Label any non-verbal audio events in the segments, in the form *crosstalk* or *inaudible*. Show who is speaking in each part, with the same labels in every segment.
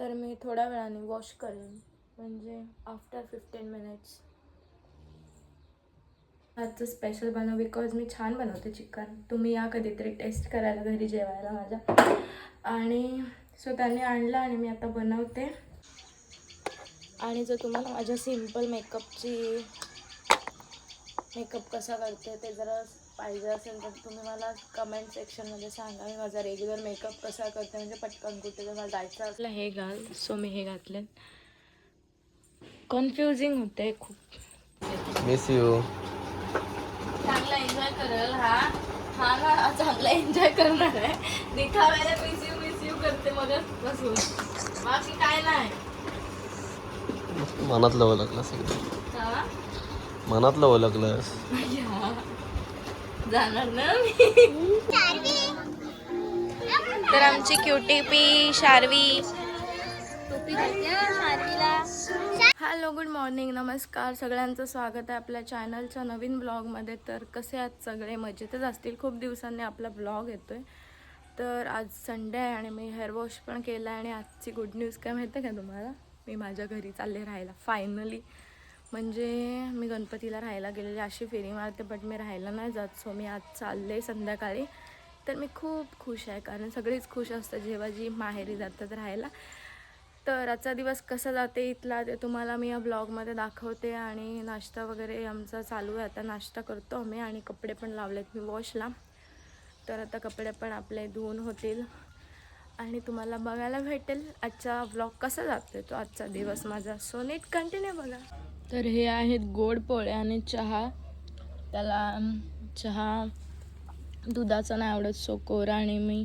Speaker 1: तर मी थोड्या वेळाने वॉश करेन. म्हणजे आफ्टर फिफ्टीन मिनिट्स आजचं स्पेशल बनव बिकॉज मी छान बनवते चिकन तुम्ही या कधीतरी टेस्ट करायला घरी जेवायला माझ्या. आणि सो त्यांनी आणलं आणि मी आता बनवते. आणि जर तुम्हाला माझ्या सिंपल मेकअपची मेकअप कसा करते ते जरा पाहिजे असेल तर तुम्ही मला कमेंट सेक्शनमध्ये सांगा. मी माझा रेग्युलर मेकअप कसा करते म्हणजे पटकन कुठे जर मला जायचं असलं. हे घाल. सो मी हे घातले कन्फ्युजिंग होते खूप.
Speaker 2: मिस यू
Speaker 1: चांगला एन्जॉय करेल हा. हा ना चांगला एन्जॉय करणार आहे. दिखाव्याला मिस यू मिस यू करते मग बसून. बाकी काय नाही.
Speaker 2: मनातलं ओळखलंस एकदम
Speaker 1: हा?
Speaker 2: मनातलं ओळखलंस. *laughs*
Speaker 1: या. जाणार ना मी. तर आमची cutie pie Sharvi. Hello good morning नमस्कार. सगळ्यांचं स्वागत आहे आपल्या चॅनलच्या नवीन ब्लॉगमध्ये तर कसे आहात सगळे? मजेतच असतील. खूप दिवसांनी आपला ब्लॉग येतो आहे तर आज संडे आहे आणि मी हेअर वॉश पण केला आहे आणि आजची गुड न्यूज काय माहिती आहे का तुम्हाला? मी माझ्या घरी चालले राहायला फायनली म्हणजे मी गणपतीला राहायला गेलेली अशी फेरी मारते बट मी राहायला नाही जात. सो मी आज चालले संध्याकाळी. तर मी खूप खुश आहे कारण सगळीच खुश असतात जेव्हा जी माहेरी जातात राहायला. तर आजचा दिवस कसा जाते इथला ते तुम्हाला मी या ब्लॉगमध्ये दाखवते आणि नाश्ता वगैरे आमचा चालू आहे. आता नाश्ता करतो आम्ही आणि कपडे पण लावलेत मी वॉशला. तर आता कपडे पण आपले धुवून होतील. आणि तुम्हाला बघायला भेटेल आजचा ब्लॉग कसा जातो तो आजचा दिवस माझा. सो नीट कंटिन्यू बघा. तर हे आहेत गोड पोळे आणि चहा. त्याला चहा दुधाचा नाही आवडत सो कोरा आणि मी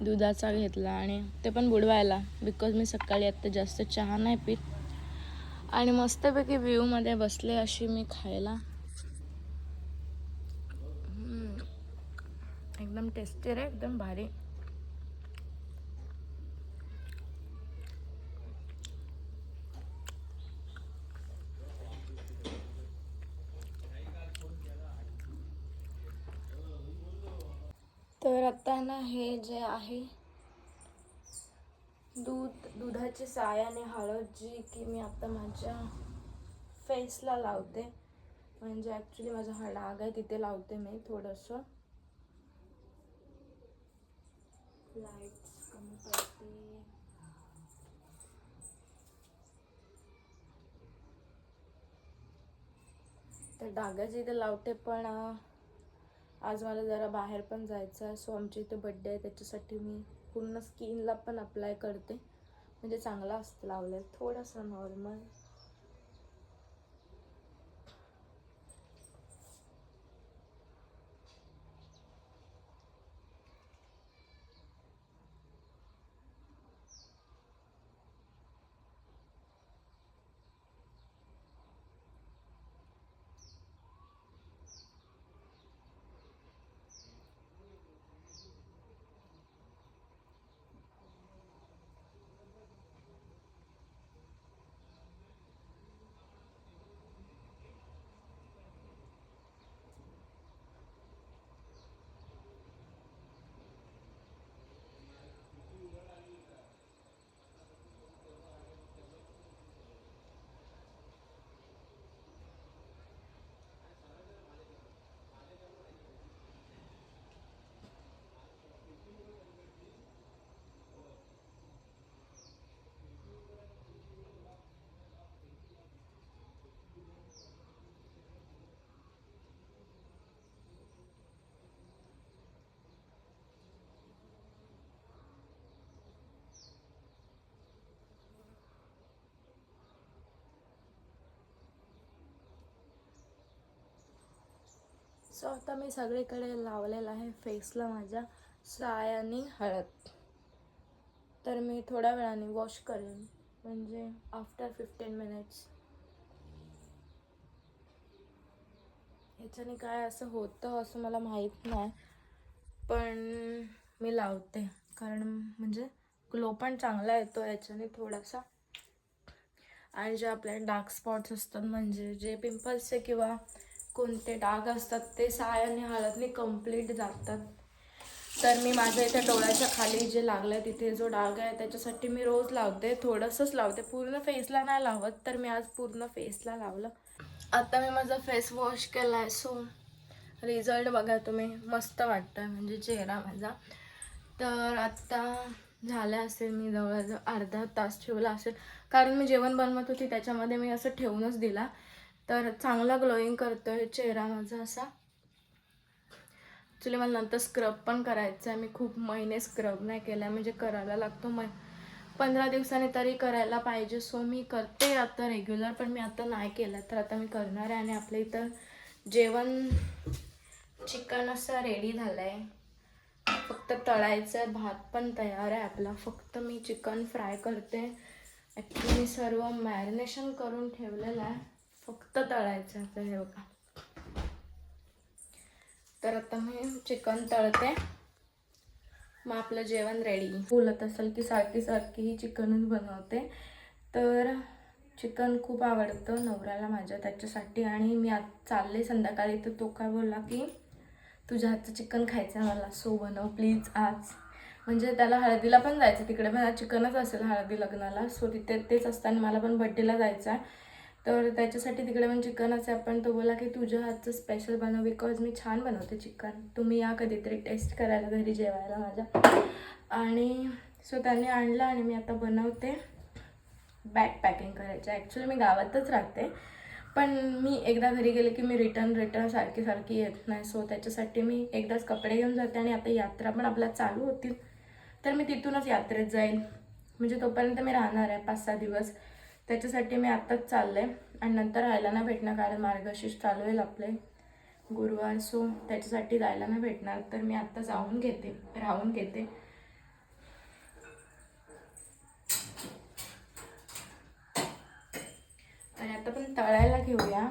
Speaker 1: दुधाचा घेतला आणि ते पण बुडवायला बिकॉज मी सकाळी आत्ता जास्त चहा नाही पित. आणि मस्तपैकी व्ह्यूमध्ये बसले अशी मी खायला. एकदम टेस्टी रे एकदम भारी. तर आता ना हे जे आहे दूध दुधाची साय आणि हळद जी की मी आता माझ्या फेसला लावते. म्हणजे ॲक्च्युली माझा हा डाग आहे तिथे लावते मी थोडंसं. लाईट्स कमी करते तर डागाची इथे लावते पण आज मला जरा बाहेर पण जायचं आहे. सो आमच्या इथे बड्डे आहे त्याच्यासाठी मी पूर्ण स्किनला पण अप्लाय करते. म्हणजे चांगला असतं लावलेलं थोडंसं नॉर्मल सो आता मी सगळीकडे लावलेलं आहे फेसला माझ्या साय आणि हळद. तर मी थोड्या वेळाने वॉश करेन. म्हणजे आफ्टर फिफ्टीन मिनिट्स ह्याच्याने काय असं होतं असं मला माहीत नाही. पण मी लावते. कारण म्हणजे ग्लो पण चांगला येतो याच्याने थोडासा. आणि जे आपल्या डार्क स्पॉट्स असतात म्हणजे जे पिंपल्सचे किंवा कोणते डाग असतात ते साय आणि हळदने कंप्लीट जातात. तर मी माझ्या इथे डोळ्याच्या खाली जे लागलं आहे तिथे जो डाग आहे त्याच्यासाठी मी रोज लावते. थोडंसंच लावते. पूर्ण फेसला नाही लावत तर मी आज पूर्ण फेसला लावलं. आता मी माझा फेस वॉश केला आहे सो रिझल्ट बघा तुम्ही. मस्त वाटतं म्हणजे चेहरा माझा. तर आत्ता झालं असेल मी जवळजवळ अर्धा तास ठेवला असेल. कारण मी जेवण बनवत होती त्याच्यामध्ये मी असं ठेवूनच दिला. तर चांगला ग्लोईंग करतो आहे चेहरा माझा असा. ॲक्च्युली मला नंतर स्क्रब पण करायचं आहे मी खूप महिने स्क्रब नाही केला म्हणजे करायला लागतो मै पंधरा दिवसांनी तरी करायला पाहिजे. सो मी करते आता रेग्युलर पण मी आता नाही केलं. तर आता मी करणार आहे. आणि आपल्या इथं जेवण चिकन असं रेडी झालं आहे फक्त तळायचं आहे. भात पण तयार आहे आपला. फक्त मी चिकन फ्राय करते. ॲक्च्युली मी सर्व मॅरिनेशन करून ठेवलेलं आहे. फक्त तळायचं आहे हे बघा. तर आता मी चिकन तळते. मग आपलं जेवण रेडी बोलत असेल की सारखी सारखी ही चिकनच बनवते. तर चिकन खूप आवडतं नवऱ्याला माझ्या त्याच्यासाठी आणि मी आज चालले संध्याकाळी तर तो काय बोलला की तुझ्या हातचं चिकन खायचं आहे मला सो बनव प्लीज आज. म्हणजे त्याला हळदीला पण जायचं तिकडे पण आज चिकनच असेल हळदी लग्नाला सो तिथे तेच असताना मला पण बड्डेला जायचं आहे तर त्याच्यासाठी तिकडे पण चिकन असे आपण तो बोला की तुझ्या हातचं स्पेशल बनव बिकॉज मी छान बनवते चिकन तुम्ही या कधीतरी टेस्ट करायला घरी जेवायला माझ्या. आणि सो त्याने आणलं आणि मी आता बनवते. बॅग पॅकिंग करायचं. ॲक्च्युली मी गावातच राहते. पण मी एकदा घरी गेले की मी रिटर्न रिटर्न सारखी सारखी येत नाही. सो त्याच्यासाठी मी एकदाच कपडे घेऊन जाते आणि आता यात्रा पण आपल्या चालू होतील. तर मी तिथूनच यात्रेत जाईल म्हणजे तोपर्यंत मी राहणार आहे पाच सहा दिवस. त्याच्यासाठी मी आत्ताच चालले. आणि नंतर राहायला नाही भेटणार कारण मार्गशीर्ष चालू आहे आपले. गुरुवार सो त्याच्यासाठी जायला नाही भेटणार. तर मी आत्ता जाऊन घेते राहून घेते. आणि आता पण तळायला घेऊया.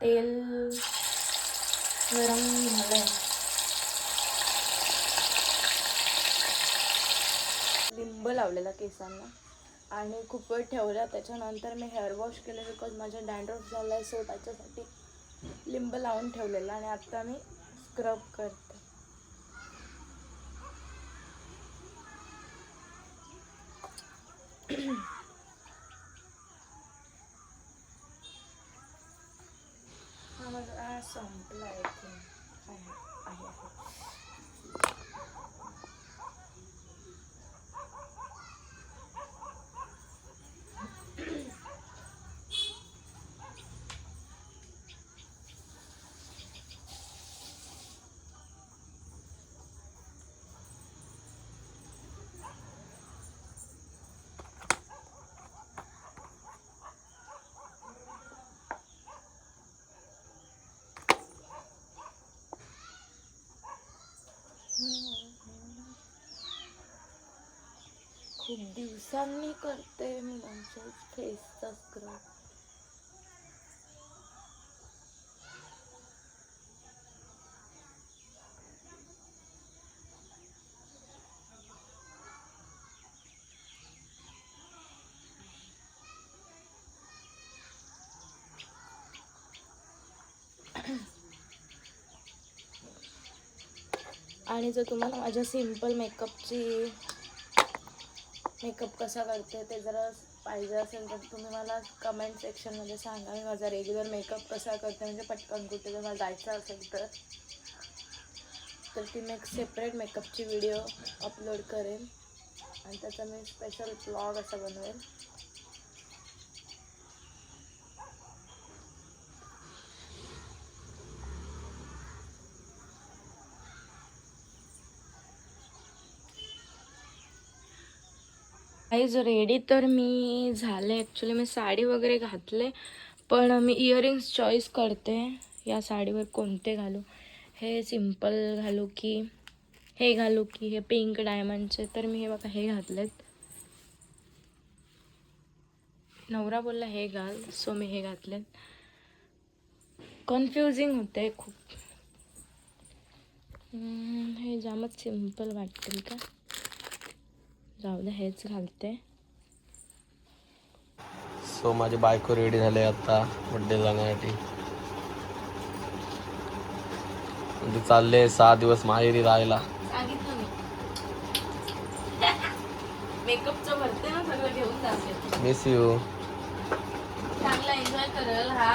Speaker 1: तेल गरम झालंय. लिंब लावलेला केसांना. आणि खूप वेळ ठेवला त्याच्यानंतर मी हेअर वॉश केलं बिकॉज माझ्या डॅन्ड्रफ झाला आहे सो त्याच्यासाठी लिंब लावून ठेवलेला आणि आत्ता मी स्क्रब करते. *clears throat* हा माझा संपला आहे आहे आहे खूप दिवसांनी करते मी फेसचा स्क्रब आणि जर तुम्हाला माझ्या सिंपल मेकअपची मेकअप कसा करते ते जरा पाहिजे असेल तर तुम्ही मला कमेंट सेक्शनमध्ये सांगा. मी माझा रेग्युलर मेकअप कसा करते म्हणजे पटकन कुठे जर मला जायचं असेल तर. तर ती मी एक सेपरेट मेकअपची व्हिडिओ अपलोड करेन. आणि त्याचा मी स्पेशल ब्लॉग असा बनवेल आईज रेडी तर मी झाले. ॲक्च्युली मी साडी वगैरे घातले. पण मी इयरिंग्स चॉईस करते. या साडीवर कोणते घालू? हे सिंपल घालू की हे घालू की हे पिंक डायमंडचे तर मी हे बघा हे घातलेत. नवरा बोलला हे घाल. सो मी हे घातलेत. कन्फ्युजिंग होते खूप. हे जामच सिंपल वाटतील का? जाऊ दे हेच घालते.
Speaker 2: सो माझी बायको रेडी झाले आता बड्डे जाण्यासाठी. म्हणजे चालले सहा दिवस माहेरी राहायला.
Speaker 1: सांगितलं मी. *laughs* मेकअपचं भरते ना सगळं घेऊन जाते.
Speaker 2: मिस यू
Speaker 1: चांगला एन्जॉय करेल हा.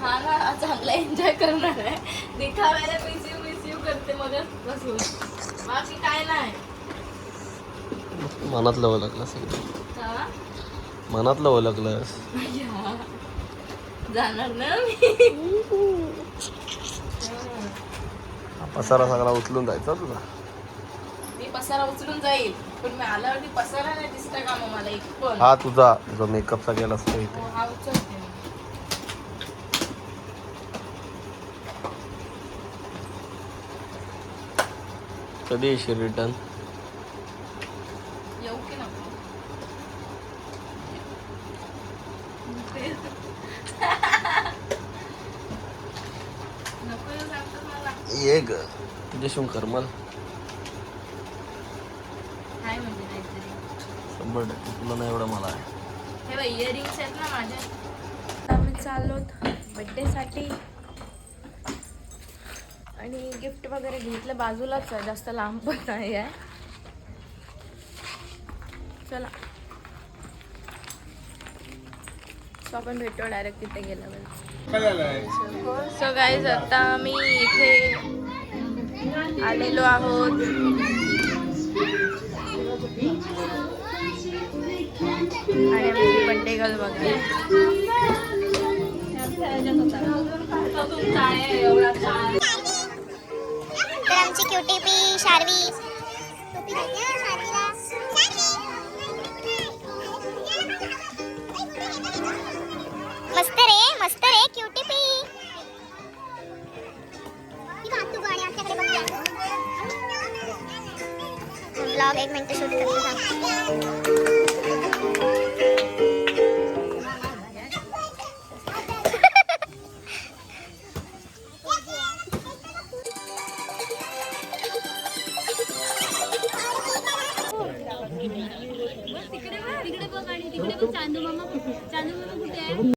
Speaker 1: हा ना हा चांगला एन्जॉय करणार आहे. दिखावायला मिस यू मिस यू करते मग बसून. बाकी काय नाही.
Speaker 2: मनातलं ओळखलंस एकदम
Speaker 1: हा?
Speaker 2: मनातलं ओळखलंस
Speaker 1: या. जाणार ना
Speaker 2: पसारा सगळा उचलून जायचा तुला
Speaker 1: मी पसारा उचलून जाईल पण मी आल्यावरती पसारा नाही दिसता का मग मला एक पण
Speaker 2: हा तुझा जो मेकअपचा केलास तो इथे
Speaker 1: हो, उचलते.
Speaker 2: कधी येशील रिटर्न ये ग. तुझ्याशी करमल
Speaker 1: काय म्हणजे काहीतरी?
Speaker 2: शंभर टक्के तुला नाही एवढं मला. आहे
Speaker 1: हे बघ इयरिंग्स आहेत ना माझ्या. आम्ही चाललोत बड्डेसाठी आणि गिफ्ट वगैरे घेतलं बाजूलाच आहे जास्त लांब पण नाही आहे. चला. सो आपण भेटू डायरेक्ट तिथे गेल्यावर. सो गाईज आता मी इथे आलेलो आहोत. आणि आमची बड्डे गर्ल बघा.
Speaker 3: आमची क्युटी पी शार्वी. मस्त रे मस्त रे क्युटी पी ब्लॉग एक मिनिट शूट करतो